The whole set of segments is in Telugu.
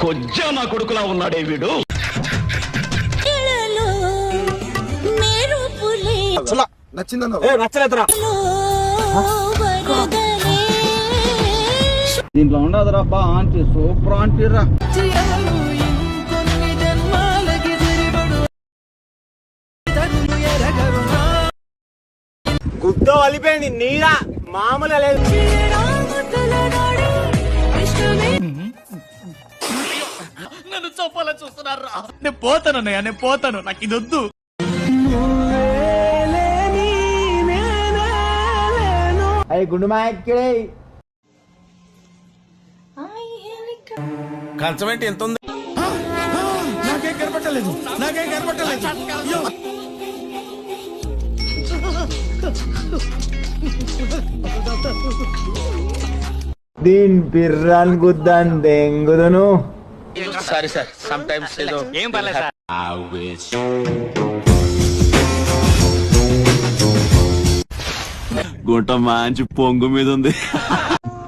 కొజ్జా నా కొడుకులా ఉన్నాడే వీడు. ఇళ్ళలో మెరుపులే నచ్చలేదురా. వరదలే. దీంట్లో ఉండదురా బా ఆంటీ సూపర్ ఆంటీ రా. గుద్ద వలిపోయింది నీరా మామూలు లేదు. నేను పోతాను అన్నయ్య నేను పోతాను. నాకు ఇది వద్దు. అయ్యి గుండు మాయక్కడే. కంచం ఏంటి ఎంత ఉంది? నాకేం కనపట్టలేదు నాకేం కనపట్టలేదు. దీని బిర్రాన్ గుద్దాన్ దెంగుదను. సారీ సార్ సమ్ టైమ్స్ ఏదో ఏం పర్లేదు సార్ గుంట మంచి పొంగు మీద ఉంది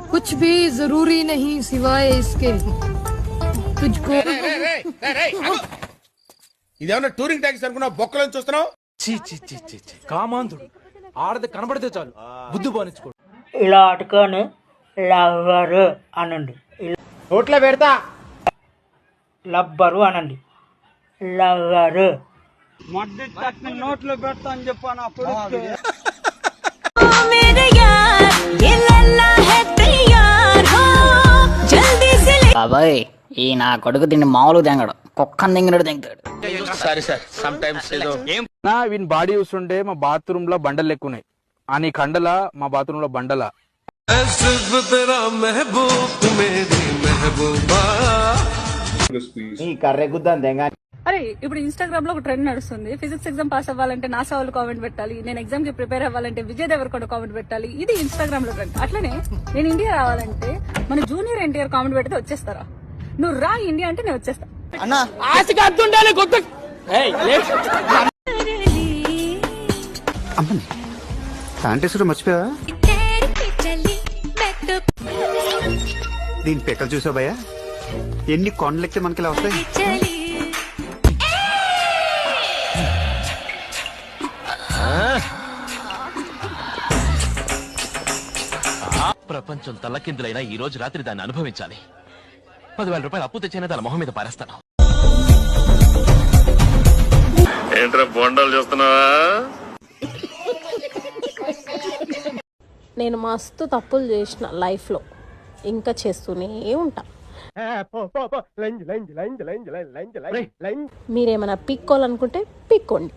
कुछ भी जरूरी नहीं सिवाय इसके तुझको ఇదేమన్నా టూరింగ్ ట్యాక్సీ అనుకున్నా బొక్కలను చూస్తున్నావు చీ చీ చీ చీ చీ. కామాంధుడు ఆడది కనబడితే చాలు బుద్ధి బానించుకోడు ఇలా అటుకొని లవ్వరు అనండి నోట్లో పెడతా లబ్బరు అనండి. లవరు మొదటి నోట్లో పెడతా అని చెప్పాను అప్పుడు బాబాయ్ ఈ నా కొడుకు తిండి మామూలు తెంగడు కుక్కను తెంగినాడు తెంగుతాడు. Sorry sir. సమ్ టైమ్స్ నా వీని బాడీ చూస్తుంటే మా బాత్రూమ్లో బండలు ఎక్కువ ఉన్నాయి ఆ నీ కండల మా బాత్రూమ్లో బండలా ఈ కర్రెగుద్దాం అరే ఇప్పుడు ఇన్స్టాగ్రామ్లో ఒక ట్రెండ్ నడుస్తుంది. ఫిజిక్స్ ఎగ్జామ్ పాస్ అవ్వాలంటే నాసా వాళ్ళు కామెంట్ పెట్టాలి. నేను ఎగ్జామ్కి ప్రిపేర్ అవ్వాలంటే విజయ్ కూడా కామెంట్ పెట్టాలి. ఇది ఇన్స్టాగ్రామ్లో ట్రెండ్ అట్లనే నేను ఇండియా రావాలంటే మన జూనియర్ ఎన్టీఆర్ కామెంట్ పెడితే వచ్చేస్తారా? నువ్వు రా ఇండియా అంటే నేను వచ్చేస్తా. మర్చిపోయా దీని పెక్కలు చూసావయ్యా ఎన్ని కొండలెక్కితే మనకి ఇలా వస్తాయి? ప్రపంచం తల్లకిందులైనా ఈ రోజు రాత్రి దాన్ని అనుభవించాలి. పదివేల రూపాయలు అప్పు తెచ్చైనా దాని మొహం మీద పారేస్తాను. ఏంట్రా బొండాలు చూస్తున్నావా? నేను మస్తు తప్పులు చేసిన లైఫ్లో ఇంకా చేస్తూనే ఉంటా. మీరేమైనా పిక్కోవాలనుకుంటే పిక్కోండి.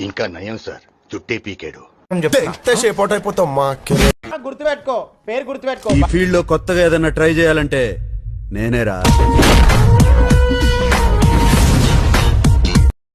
ఇంకా నయం సార్ చుట్టే పీకాడు. గుర్తుపెట్టుకో పేరు గుర్తుపెట్టుకో. ఈ ఫీల్డ్లో కొత్తగా ఏదైనా ట్రై చేయాలంటే నేనేరా.